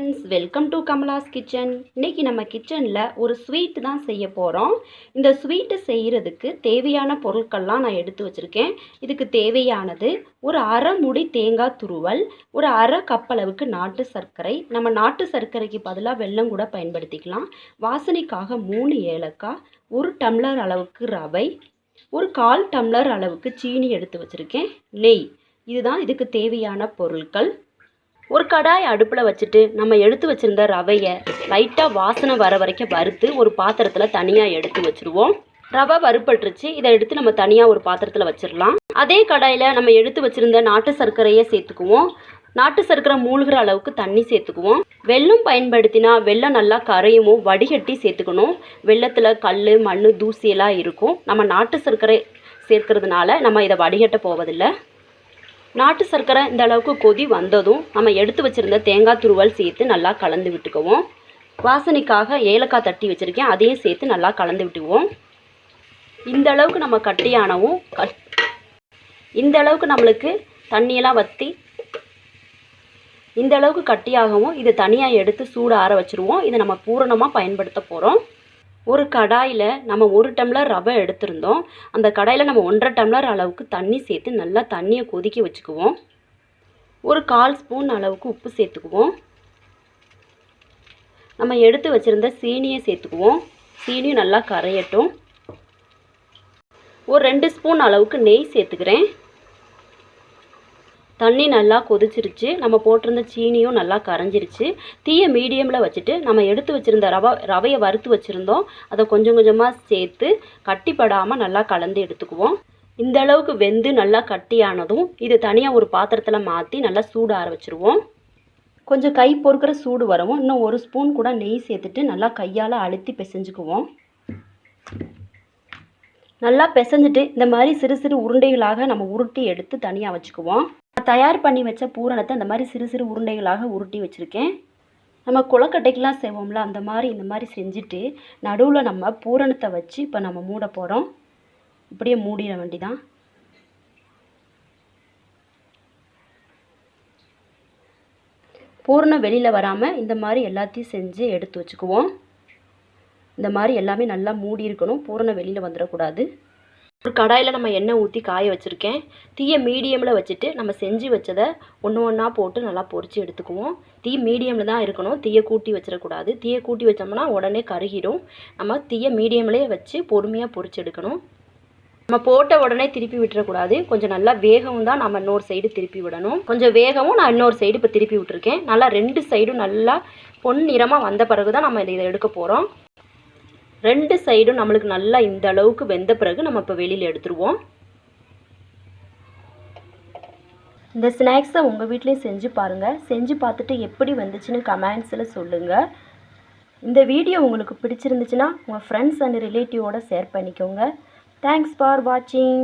Friends welcome to Kamala's kitchen இன்றைக்கி நம்ம கிச்சனில் ஒரு ஸ்வீட் தான் செய்ய போகிறோம் இந்த ஸ்வீட்டு செய்கிறதுக்கு தேவையான பொருட்கள்லாம் நான் எடுத்து வச்சுருக்கேன். இதுக்கு தேவையானது ஒரு அரை முடி தேங்காய் துருவல் ஒரு அரை கப் அளவுக்கு நாட்டு சர்க்கரை. நம்ம நாட்டு சர்க்கரைக்கு பதிலாக வெல்லம் கூட பயன்படுத்திக்கலாம். வாசனைக்காக மூணு ஏலக்காய் ஒரு டம்ளர் அளவுக்கு ரவை ஒரு கால் டம்ளர் அளவுக்கு சீனி எடுத்து வச்சுருக்கேன். நெய். இதுதான் இதுக்கு தேவையான பொருட்கள். ஒரு கடாய் அடுப்பில் வச்சுட்டு நம்ம எடுத்து வச்சுருந்த ரவையை லைட்டாக வாசனை வர வரைக்கும் வறுத்து ஒரு பாத்திரத்தில் தனியாக எடுத்து வச்சுருவோம். ரவை வறுப்பட்டுருச்சு இதை எடுத்து நம்ம தனியாக ஒரு பாத்திரத்தில் வச்சிடலாம் அதே கடாயில் நம்ம எடுத்து வச்சுருந்த நாட்டு சர்க்கரையை சேர்த்துக்குவோம். நாட்டு சர்க்கரை மூழ்கிற அளவுக்கு தண்ணி சேர்த்துக்குவோம். வெள்ளம் பயன்படுத்தினா வெள்ளம் நல்லா கரையுமோ வடிகட்டி சேர்த்துக்கணும். வெள்ளத்தில் கல் மண் தூசியெல்லாம் இருக்கும். நம்ம நாட்டு சர்க்கரை சேர்க்கறதுனால நம்ம இதை வடிகட்ட போவதில்லை. நாட்டு சர்க்கரை இந்த அளவுக்கு கொதி வந்ததும் நம்ம எடுத்து வச்சுருந்த தேங்காய் துருவல் சேர்த்து நல்லா கலந்து விட்டுக்குவோம். வாசனைக்காக ஏலக்காய் தட்டி வச்சுருக்கேன். அதையும் சேர்த்து நல்லா கலந்து விட்டுக்குவோம். இந்த அளவுக்கு நம்ம கட்டியானவும் கட் இந்த அளவுக்கு நம்மளுக்கு தண்ணியெல்லாம் வற்றி இந்த அளவுக்கு கட்டியாகவும் இதை தனியாக எடுத்து சூடு ஆற வச்சுருவோம். இதை நம்ம பூரணமாக பயன்படுத்த போகிறோம் ஒரு கடாயில் நம்ம ஒரு டம்ளர் ரவை எடுத்திருந்தோம். அந்த கடாயில் நம்ம ஒன்றரை டம்ளர் அளவுக்கு தண்ணி சேர்த்து நல்லா தண்ணியை கொதிக்க வச்சுக்குவோம். ஒரு கால் ஸ்பூன் அளவுக்கு உப்பு சேர்த்துக்குவோம். நம்ம எடுத்து வச்சுருந்த சீனியை சேர்த்துக்குவோம். சீனியும் நல்லா கரையட்டும். ஒரு ரெண்டு ஸ்பூன் அளவுக்கு நெய் சேர்த்துக்கிறேன். தண்ணி நல்லா கொதிச்சிருச்சு. நம்ம போட்டிருந்த சீனியும் நல்லா கரைஞ்சிருச்சு. தீயை மீடியமில் வச்சுட்டு நம்ம எடுத்து வச்சுருந்த ரவை ரவையை வறுத்து வச்சுருந்தோம். அதை கொஞ்சம் கொஞ்சமாக சேர்த்து கட்டிப்படாமல் நல்லா கலந்து எடுத்துக்குவோம். இந்த அளவுக்கு வெந்து நல்லா கட்டியானதும் இது தனியாக ஒரு பாத்திரத்தில் மாற்றி நல்லா சூடு ஆரம்பிச்சிருவோம் கொஞ்சம் கை பொறுக்கிற சூடு வரவும் இன்னும் ஒரு ஸ்பூன் கூட நெய் சேர்த்துட்டு நல்லா கையால் அழுத்தி பிசைஞ்சுக்குவோம். நல்லா பிசைஞ்சிட்டு இந்த மாதிரி சிறு சிறு உருண்டைகளாக நம்ம உருட்டி எடுத்து தனியாக வச்சுக்குவோம். தயார் பண்ணி வச்ச பூரணத்தை இந்த மாதிரி சிறு சிறு உருண்டைகளாக உருட்டி வச்சுருக்கேன். நம்ம குளக்கட்டைக்கெலாம் செய்வோம்ல அந்த மாதிரி இந்த மாதிரி செஞ்சுட்டு நடுவில் நம்ம பூரணத்தை வச்சு இப்போ நம்ம மூட போகிறோம் இப்படியே மூடிட வேண்டிதான். பூரணம் வெளியில் வராமல் இந்த மாதிரி எல்லாத்தையும் செஞ்சு எடுத்து வச்சுக்குவோம். இந்த மாதிரி எல்லாமே நல்லா மூடி இருக்கணும். பூரணம் வெளியில் வந்துடக்கூடாது. ஒரு கடாயில் நம்ம எண்ணெய் ஊற்றி காய வச்சுருக்கேன். தீயை மீடியமில் வச்சுட்டு நம்ம செஞ்சு வச்சதை ஒன்று ஒன்றா போட்டு நல்லா பொறிச்சு எடுத்துக்குவோம். தீ மீடியமில் தான் இருக்கணும். தீயை கூட்டி வச்சிடக்கூடாது. தீயை கூட்டி வச்சோம்னா உடனே கருகிடும் நம்ம தீயை மீடியம்லேயே வச்சு பொறுமையாக பொறிச்சு எடுக்கணும். நம்ம போட்ட உடனே திருப்பி விட்டுறக்கூடாது. கொஞ்சம் நல்லா வேகவும் தான் நம்ம இன்னொரு சைடு திருப்பி விடணும். கொஞ்சம் வேகவும் நான் இன்னொரு சைடு இப்போ திருப்பி விட்டுருக்கேன். நல்லா ரெண்டு சைடும் நல்லா பொன் நிறமாக வந்த பிறகு தான் நம்ம இதை எடுக்க போகிறோம் ரெண்டு சைடும் நம்மளுக்கு நல்லா இந்த அளவுக்கு வெந்த பிறகு நம்ம இப்போ வெளியில் எடுத்துருவோம். இந்த ஸ்நாக்ஸை உங்கள் வீட்லேயும் செஞ்சு பாருங்கள் செஞ்சு பார்த்துட்டு எப்படி வந்துச்சுன்னு கமெண்ட்ஸில் சொல்லுங்கள் இந்த வீடியோ உங்களுக்கு பிடிச்சிருந்துச்சுன்னா உங்கள் ஃப்ரெண்ட்ஸ் அண்ட் ரிலேட்டிவோட ஷேர் பண்ணிக்கோங்க. தேங்க்ஸ் ஃபார் வாட்சிங்